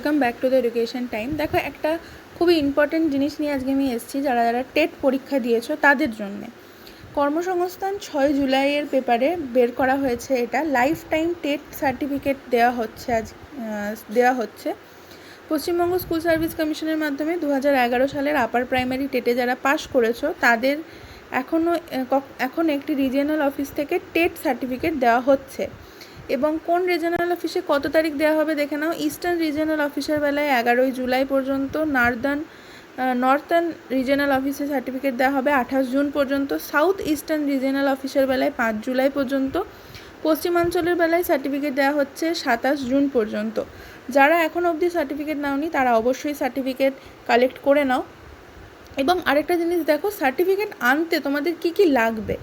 Welcome back to the education time দেখো, একটা খুবই ইম্পর্টেন্ট জিনিস নিয়ে আজকে আমি এসেছি, যারা যারা টেট পরীক্ষা দিয়েছ তাদের জন্যে। কর্মসংস্থান ছয় জুলাইয়ের পেপারে বের করা হয়েছে এটা। লাইফ টাইম টেট সার্টিফিকেট দেওয়া হচ্ছে আজ দেওয়া হচ্ছে। পশ্চিমবঙ্গ স্কুল সার্ভিস কমিশনের মাধ্যমে দু হাজার এগারো সালের আপার প্রাইমারি টেটে যারা পাশ করেছ, তাদের এখনও এখন একটি রিজিয়নাল অফিস থেকে টেট সার্টিফিকেট দেওয়া হচ্ছে। এবং কোন রিজিয়নাল অফিসে কত তারিখ দেওয়া হবে দেখে নাও। ইস্টার্ন রিজিয়নাল অফিসের বেলায় এগারোই জুলাই পর্যন্ত নার্দার্ন নর্থার্ন রিজিয়নাল অফিসে সার্টিফিকেট দেওয়া হবে আঠাশ জুন পর্যন্ত সাউথ ইস্টার্ন রিজিয়নাল অফিসের বেলায় পাঁচ জুলাই পর্যন্ত, পশ্চিমাঞ্চলের বেলায় সার্টিফিকেট দেওয়া হচ্ছে সাতাশ জুন পর্যন্ত। যারা এখন অবধি সার্টিফিকেট নাওনি, তারা অবশ্যই সার্টিফিকেট কালেক্ট করে নাও। এবং আরেকটা জিনিস দেখো সার্টিফিকেট আনতে তোমাদের কি কি লাগবে?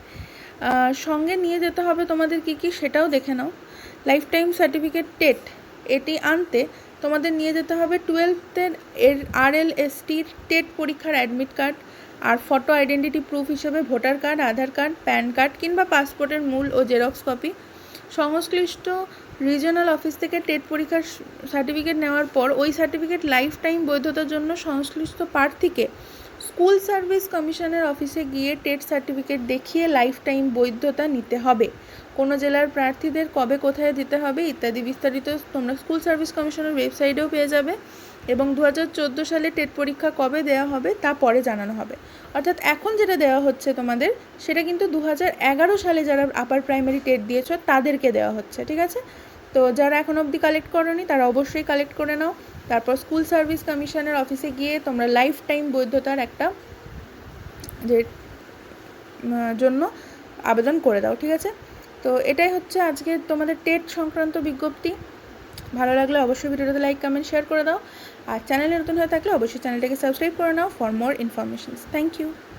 সঙ্গে নিয়ে যেতে হবে তোমাদের কি কি সেটাও দেখে নাও। লাইফ টাইম সার্টিফিকেট টেট এটি আনতে তোমাদের নিয়ে যেতে হবে টুয়েলভের এর আর এল এসটির টেট পরীক্ষার অ্যাডমিট কার্ড আর ফটো আইডেন্টিটি প্রুফ হিসেবে voter card Aadhaar card PAN card কিংবা পাসপোর্টের মূল ও জেরক্স কপি সংশ্লিষ্ট রিজিওনাল অফিস থেকে টেট পরীক্ষার সার্টিফিকেট নেওয়ার পর ওই সার্টিফিকেট লাইফ টাইম বৈধতার জন্য সংশ্লিষ্ট প্রার্থীকে স্কুল সার্ভিস কমিশনের অফিসে গিয়ে টেট সার্টিফিকেট দেখিয়ে লাইফ টাইম বৈধতা নিতে হবে। কোনো জেলার প্রার্থীদের কবে কোথায় দিতে হবে ইত্যাদি বিস্তারিত তোমরা স্কুল সার্ভিস কমিশনের ওয়েবসাইটেও পেয়ে যাবে। এবং দু হাজার চোদ্দ সালে টেট পরীক্ষা কবে দেওয়া হবে তা পরে জানানো হবে। অর্থাৎ এখন যেটা দেওয়া হচ্ছে তোমাদের, সেটা কিন্তু দু হাজার এগারো সালে যারা আপার প্রাইমারি টেট দিয়েছ তাদেরকে দেওয়া হচ্ছে, ঠিক আছে? তো যারা এখন অবধি কালেক্ট করোনি, তারা অবশ্যই কালেক্ট করে নাও। তারপর স্কুল সার্ভিস কমিশনের অফিসে গিয়ে তোমরা লাইফ টাইম বৈধতার একটা যে জন্য আবেদন করে দাও, ঠিক আছে? তো এটাই হচ্ছে আজকে তোমাদের টেট সংক্রান্ত বিজ্ঞপ্তি। ভালো লাগলে অবশ্যই ভিডিওটাতে লাইক কমেন্ট শেয়ার করে দাও। আর চ্যানেলে নতুন হয়ে থাকলে অবশ্যই চ্যানেলটাকে সাবস্ক্রাইব করে নাও for more informations thank you